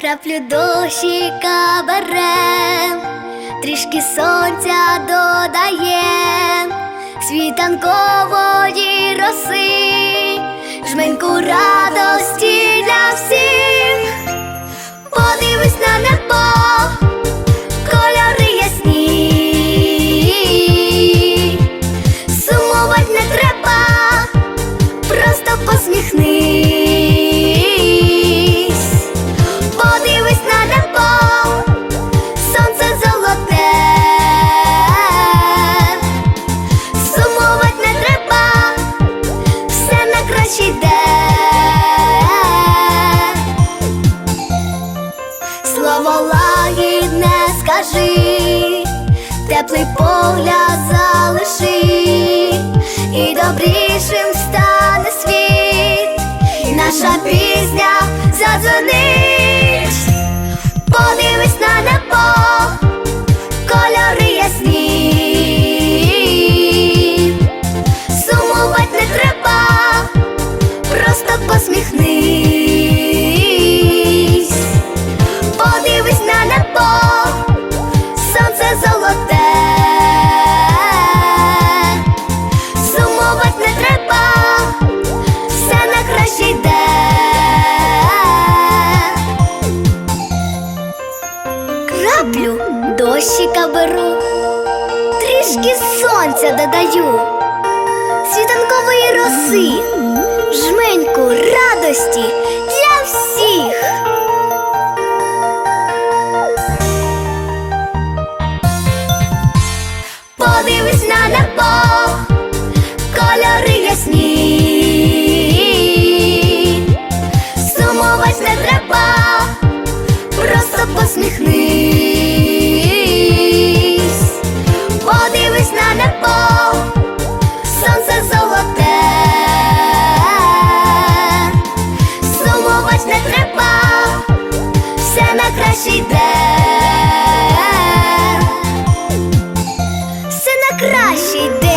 краплю дощика берем, трішки сонця додаєм, світанкової роси, жменьку радості краще. Слово лагідне скажи, теплий погляд залиши, і добрішим стане світ, і наша пісня задзвонить, подивись на небо, дощика беру, трішки сонця додаю, світанкової роси, жменьку радості для всіх. Подивись на небо, кольори ясні, перший все на краще. день.